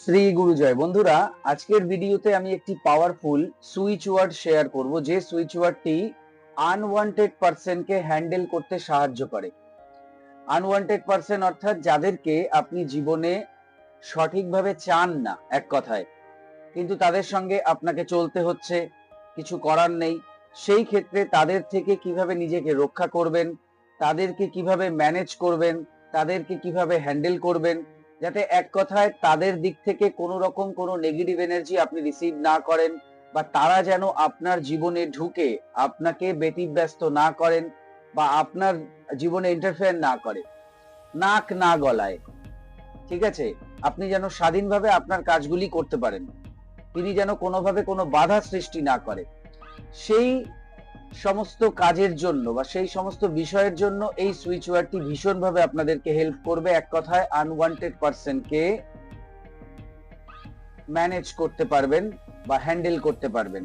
শ্রী গুরুজয় বন্ধুরা, আজকের ভিডিওতে আমি একটি পাওয়ারফুল সুইচ ওয়ার্ড শেয়ার করব, যে সুইচ ওয়ার্ডটি আনওয়ান্টেড পার্সনকে হ্যান্ডেল করতে সাহায্য করে। আনওয়ান্টেড পার্সন অর্থাৎ যাদেরকে আপনি জীবনে সঠিকভাবে চান না, এক কথায়। কিন্তু তাদের সঙ্গে আপনাকে চলতে হচ্ছে, কিছু করার নেই। সেই ক্ষেত্রে তাদের থেকে কীভাবে নিজেকে রক্ষা করবেন, তাদেরকে কীভাবে ম্যানেজ করবেন, তাদেরকে কীভাবে হ্যান্ডেল করবেন যাতে এক কথায় তাদের দিক থেকে কোনো রকম কোনো নেগেটিভ এনার্জি আপনি রিসিভ না করেন বা তারা যেন আপনার জীবনে ঢুকে আপনাকে ব্যতিব্যস্ত না করেন বা আপনার জীবনে ইন্টারফেয়ার না করে। নাক না গলায়। ঠিক আছে? আপনি যেন স্বাধীনভাবে আপনার কাজগুলি করতে পারেন। তিনি যেন কোনোভাবে কোনো বাধা সৃষ্টি না করে। সেই সমস্ত কাজের জন্য বা সেই সমস্ত বিষয়ের জন্য এই সুইচ ওয়ার্ডটি ভীষণভাবে আপনাদেরকে হেল্প করবে। এক কথায় আনওয়ান্টেড পার্সনকে ম্যানেজ করতে পারবেন বা হ্যান্ডেল করতে পারবেন।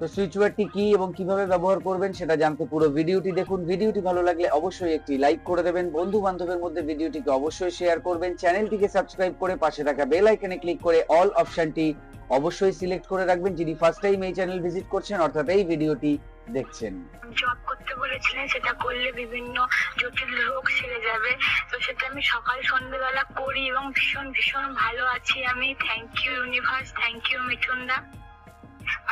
তো সুইচ ওয়ার্ডটি কি এবং কীভাবে ব্যবহার করবেন সেটা জানতে পুরো ভিডিওটি দেখুন। ভিডিওটি ভালো লাগলে অবশ্যই একটি লাইক করে দেবেন। বন্ধু বান্ধবের মধ্যে ভিডিওটিকে অবশ্যই শেয়ার করবেন। চ্যানেলটিকে সাবস্ক্রাইব করে পাশে থাকা বেল আইকনে ক্লিক করে অল অপশনটি অবশ্যই সিলেক্ট করে রাখবেন। যিনি ফার্স্ট টাইম এই চ্যানেল ভিজিট করছেন, অর্থাৎ এই ভিডিওটি দেখছেন। জব করতে বলেছিলেন, সেটা করলে বিভিন্ন জটিল রোগ সেরে যাবে। তো সেটা আমি সকাল সন্ধ্যেবেলা করি এবং ভীষণ ভীষণ ভালো আছি আমি। Thank you universe thank you Mithun da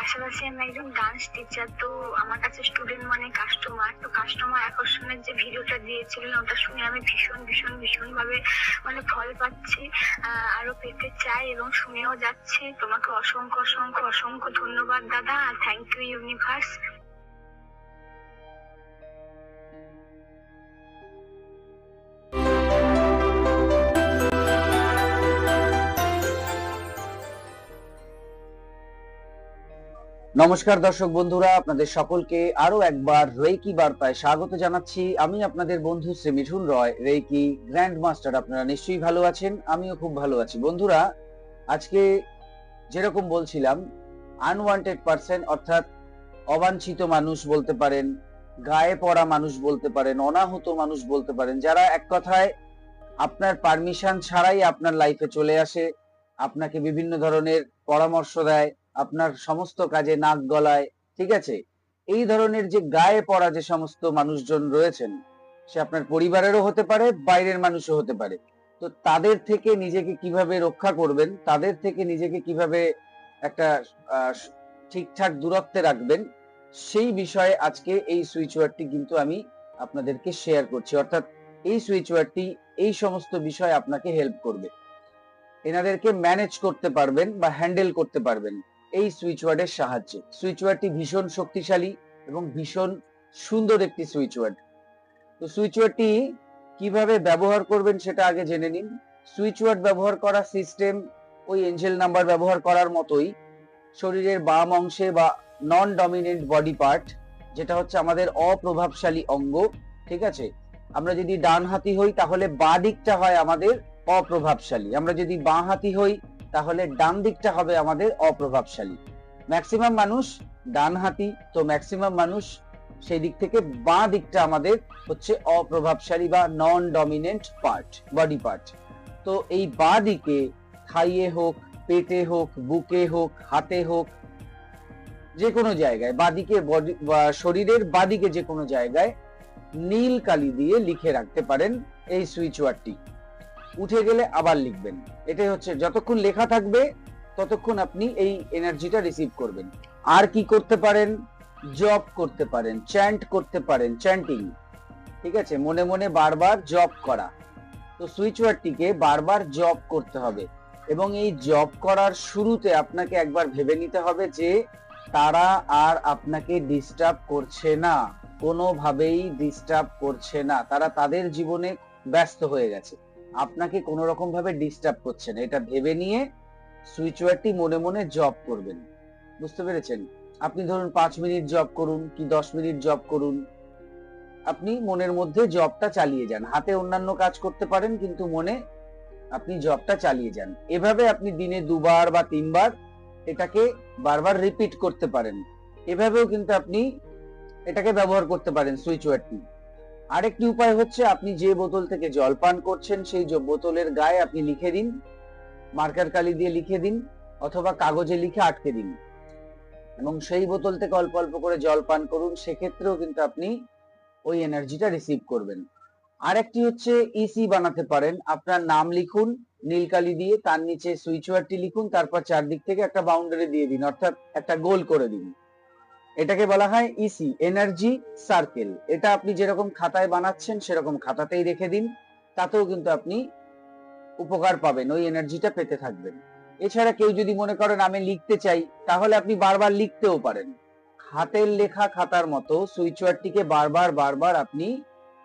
পাশাপাশি আমি একজন ডান্স টিচার তো আমার কাছে স্টুডেন্ট মানে কাস্টমার তো কাস্টমার আকর্ষণের যে ভিডিওটা দিয়েছিলেন, ওটা শুনে আমি ভীষণ ভীষণ ভীষণ ভাবে মানে ফল পাচ্ছি আরও পেতে চাই এবং শুনেও যাচ্ছি। তোমাকে অসংখ্য অসংখ্য অসংখ্য ধন্যবাদ, দাদা থ্যাংক ইউ ইউনিভার্স নমস্কার দর্শক বন্ধুরা, আপনাদের সকলকে আরও একবার রেকি বার্তায় স্বাগত জানাচ্ছি। আমি আপনাদের বন্ধু Shri Mithun Roy reiki grand master আপনারা নিশ্চয়ই ভালো আছেন, আমিও খুব ভালো আছি। বন্ধুরা, আজকে যেরকম বলছিলাম আনওয়ান্টেড পার্সন অর্থাৎ অবাঞ্ছিত মানুষ বলতে পারেন, গায়ে পড়া মানুষ বলতে পারেন, অনাহত মানুষ বলতে পারেন, যারা এক কথায় আপনার পারমিশন ছাড়াই আপনার লাইফে চলে আসে, আপনাকে বিভিন্ন ধরনের পরামর্শ দেয় আপনার সমস্ত কাজে নাক গলায়, ঠিক আছে? এই ধরনের যে গায়ে পড়া যে সমস্ত মানুষজন রয়েছেন, সে আপনার পরিবারেরও হতে পারে, বাইরের মানুষও হতে পারে। তো তাদের থেকে নিজেকে কীভাবে রক্ষা করবেন, তাদের থেকে নিজেকে কীভাবে একটা ঠিকঠাক দূরত্বে রাখবেন, সেই বিষয়ে আজকে এই সুইচ ওয়ার্ডটি কিন্তু আমি আপনাদেরকে শেয়ার করছি। অর্থাৎ এই সুইচ ওয়ার্ডটি, এই সমস্ত বিষয় আপনাকে হেল্প করবে। এনাদেরকে ম্যানেজ করতে পারবেন বা হ্যান্ডেল করতে পারবেন। এই সুইচ ওয়ার্ডের সাহায্যে। সুইচ ওয়ার্ডটি ভীষণ শক্তিশালী এবং ভীষণ সুন্দর একটি সুইচ ওয়ার্ড তো সুইচ ওয়ার্ডটি কীভাবে ব্যবহার করবেন সেটা আগে জেনে নিন। সুইচ ওয়ার্ড ব্যবহার করা সিস্টেম ওই এঞ্জেল নাম্বার ব্যবহার করার মতোই শরীরের বাম অংশে বা নন ডমিনেন্ট বডি পার্ট যেটা হচ্ছে আমাদের অপ্রভাবশালী অঙ্গ, ঠিক আছে? আমরা যদি ডান হাতি হই তাহলে বাঁ দিকটা হয় আমাদের অপ্রভাবশালী। আমরা যদি বাঁ হাতি হই তাহলে ডান দিকটা হবে আমাদের অপ্রভাবশালী। ম্যাক্সিমাম মানুষ ডান হাতি, তো ম্যাক্সিমাম মানুষ সেই দিক থেকে বাঁ দিকটা আমাদের হচ্ছে অপ্রভাবশালী বা non dominant part body part তো এই বাঁ দিকে থাইয়ে হোক, পেটে হোক, বুকে হোক, হাতে হোক যে কোনো জায়গায় বাদিকে বডি শরীরের বাদিকে যে কোনো জায়গায় নীল কালি দিয়ে লিখে রাখতে পারেন এই সুইচ ওয়ার্ডটি উঠে গেলে আবার লিখবেন। এটাই হচ্ছে, যতক্ষণ লেখা থাকবে, ততক্ষণ আপনি এই এনার্জিটা রিসিভ করবেন। আর কি করতে পারেন? জব করতে পারেন চ্যান্ট করতে পারেন চ্যান্টিং ঠিক আছে? মনে মনে বারবার জব করা। তো সুইচ ওয়ার্ডটিকে বারবার জব করতে হবে। এবং এই জব করার শুরুতে আপনাকে একবার ভেবে নিতে হবে যে, তারা আর আপনাকে ডিস্টার্ব করছে না। কোনোভাবেই ডিস্টার্ব করছে না। তারা তাদের জীবনে ব্যস্ত হয়ে গেছে। আপনাকে কোনো রকম ভাবে ডিস্টার্ব করছে না। এটা ভেবে নিয়ে সুইচ ওয়ার্ডটি মনে মনে জব করবেন। বুঝতে পেরেছেন? আপনি ধরুন পাঁচ মিনিট জব করুন কি দশ মিনিট জব করুন। আপনি মনের মধ্যে জবটা চালিয়ে যান। হাতে অন্যান্য কাজ করতে পারেন কিন্তু মনে আপনি জবটা চালিয়ে যান। এভাবে আপনি দিনে দুবার বা তিনবার এটাকে বারবার রিপিট করতে পারেন। এভাবেও কিন্তু আপনি এটাকে ব্যবহার করতে পারেন সুইচ ওয়ার্ডটি আরেকটি উপায় হচ্ছে আপনি যে বোতল থেকে জল পান করছেন, সেই বোতলের গায়ে আপনি লিখে দিন, মার্কার কালি দিয়ে লিখে দিন, অথবা কাগজে লিখে আটকে দিন। এবং সেই বোতল থেকে অল্প অল্প করে জল পান করুন, সেক্ষেত্রেও কিন্তু আপনি ওই এনার্জিটা রিসিভ করবেন। আরেকটি হচ্ছে ইসি বানাতে পারেন। আপনার নাম লিখুন নীলকালি দিয়ে, তার নিচে সুইচ ওয়ার্ডটি লিখুন, তারপর চারদিক থেকে একটা বাউন্ডারি দিয়ে দিন, অর্থাৎ একটা গোল করে দিন। এটাকে বলা হয় ইসি এনার্জি সার্কেল এটা আপনি যেরকম খাতায় বানাচ্ছেন, সেরকম খাতাতেই রেখে দিন। তাতেও কিন্তু আপনি উপকার পাবেন, ওই এনার্জিটা পেতে থাকবেন। এছাড়া কেউ যদি মনে করেন আমি লিখতে চাই, তাহলে আপনি বারবার লিখতেও পারেন। হাতের লেখা খাতার মতো সুইচ ওয়ার্ডটিকে বারবার বারবার আপনি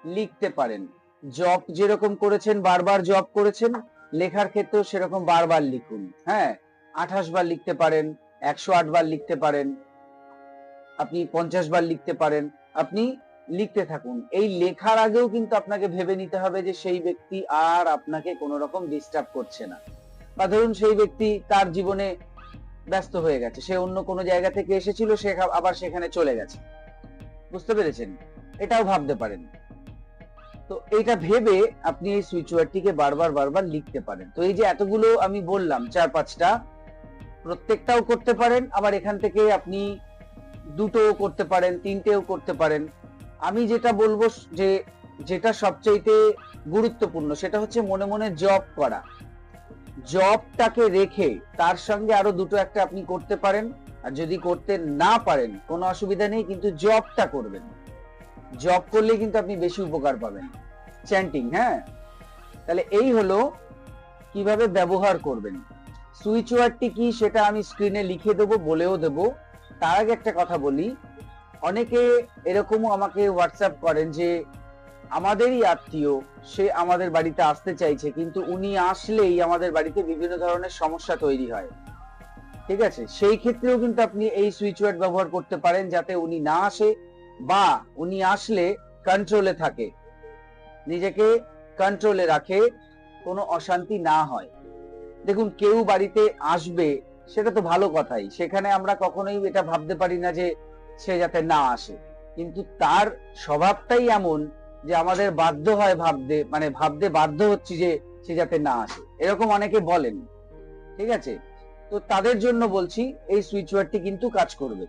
লিখতে পারেন। জব যেরকম করেছেন, বারবার জব করেছেন, লেখার ক্ষেত্রেও সেরকম বারবার লিখুন। হ্যাঁ আঠাশ বার লিখতে পারেন, একশো আট বার লিখতে পারেন। আপনি পঞ্চাশ বার লিখতে পারেন, আপনি লিখতে থাকুন। এই লেখার আগেও কিন্তু আপনাকে ভেবে নিতে হবে যে সেই ব্যক্তি আর আপনাকে কোনো রকম ডিস্টার্ব করছে না। বা ধরুন সেই ব্যক্তি তার জীবনে ব্যস্ত হয়ে গেছে, সে অন্য কোনো জায়গা থেকে এসেছিল, সে আবার সেখানে চলে গেছে। বুঝতে পেরেছেন? এটাও ভাবতে পারেন। তো এইটা ভেবে আপনি এই সুইচ ওয়ার্ডটিকে বারবার বারবার লিখতে পারেন। তো এই যে এতগুলো আমি বললাম, চার পাঁচটা, প্রত্যেকটাও করতে পারেন, আবার এখান থেকে আপনি দুটোও করতে পারেন, তিনটেও করতে পারেন। আমি যেটা বলব যে, যেটা সবচাইতে গুরুত্বপূর্ণ, সেটা হচ্ছে মনে মনে জব করা। জবটাকে রেখে তার সঙ্গে আরও দুটো একটা আপনি করতে পারেন, আর যদি করতে না পারেন, কোনো অসুবিধা নেই, কিন্তু জবটা করবেন। জব করলে কিন্তু আপনি বেশি উপকার পাবেন। চ্যান্টিং হ্যাঁ? তাহলে এই হলো কীভাবে ব্যবহার করবেন। সুইচ ওয়ার্ডটি কি সেটা আমি স্ক্রিনে লিখে দেবো, বলেও দেব। তার আগে একটা কথা বলি। অনেকে এরকমও আমাকে হোয়াটসঅ্যাপ করেন যে, আমাদেরই আত্মীয়, সে আমাদের বাড়িতে আসতে চাইছে, কিন্তু উনি আসলেই আমাদের বাড়িতে বিভিন্ন ধরনের সমস্যা তৈরি হয়। ঠিক আছে? সেই ক্ষেত্রেও কিন্তু আপনি এই সুইচ ওয়ার্ড ব্যবহার করতে পারেন যাতে উনি না আসে বা উনি আসলে কন্ট্রোলে থাকে। নিজেকে কন্ট্রোলে রাখে, কোনো অশান্তি না হয়। দেখুন, কেউ বাড়িতে আসবে সেটা তো ভালো কথাই। সেখানে আমরা কখনোই এটা ভাবতে পারি না যে সে যাতে না আসে। কিন্তু তার স্বভাবটাই এমন যে আমাদের বাধ্য হয় ভাবতে মানে ভাবতে বাধ্য হচ্ছি যে সে যাতে না আসে। এরকম অনেকে বলেন। ঠিক আছে? তো তাদের জন্য বলছি, এই সুইচ ওয়ার্ডটি কিন্তু কাজ করবে।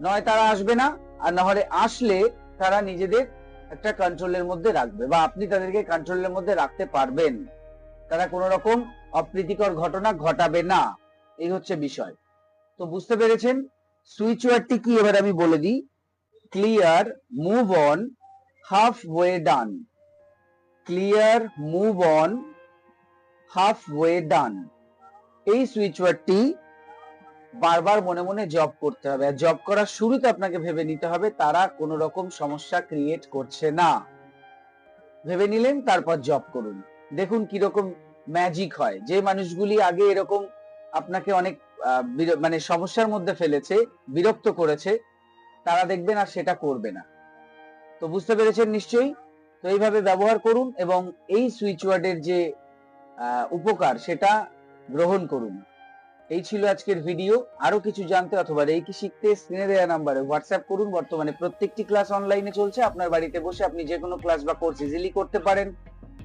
নয় তারা আসবে না, আর না হলে আসলে তারা নিজেদের একটা কন্ট্রোলের মধ্যে রাখবে বা আপনি তাদেরকে কন্ট্রোলের মধ্যে রাখতে পারবেন। তারা কোনো রকম অপ্রীতিকর ঘটনা ঘটাবে না। এই হচ্ছে বিষয়। তো বুঝতে পেরেছেন? সুইচ ওয়ার্ডটি কি এবার আমি বলে দিই। Clear move on half way done clear move on half way done এই সুইচ ওয়ার্ডটি বারবার মনে মনে জব করতে হবে। আর জব করার শুরুতে আপনাকে ভেবে নিতে হবে, তারা কোনো রকম সমস্যা ক্রিয়েট করছে না। ভেবে নিলেন, তারপর জব করুন। দেখুন কীরকম ম্যাজিক হয়। যে মানুষগুলি আগে এরকম আপনাকে অনেক মানে সমস্যার মধ্যে ফেলেছে, বিরক্ত করেছে। তারা দেখবেন আর সেটা করবে না। তো বুঝতে পেরেছেন নিশ্চয়ই? তো এইভাবে ব্যবহার করুন এবং এই সুইচ ওয়ার্ডের যে উপকার সেটা গ্রহণ করুন। এই ছিল আজকের ভিডিও। আরও কিছু জানতে অথবা রেকি শিখতে স্ক্রিনে দেওয়া নাম্বারে হোয়াটসঅ্যাপ করুন। বর্তমানে প্রত্যেকটি ক্লাস অনলাইনে চলছে। আপনার বাড়িতে বসে আপনি যে কোনো ক্লাস বা কোর্স ইজিলি করতে পারেন।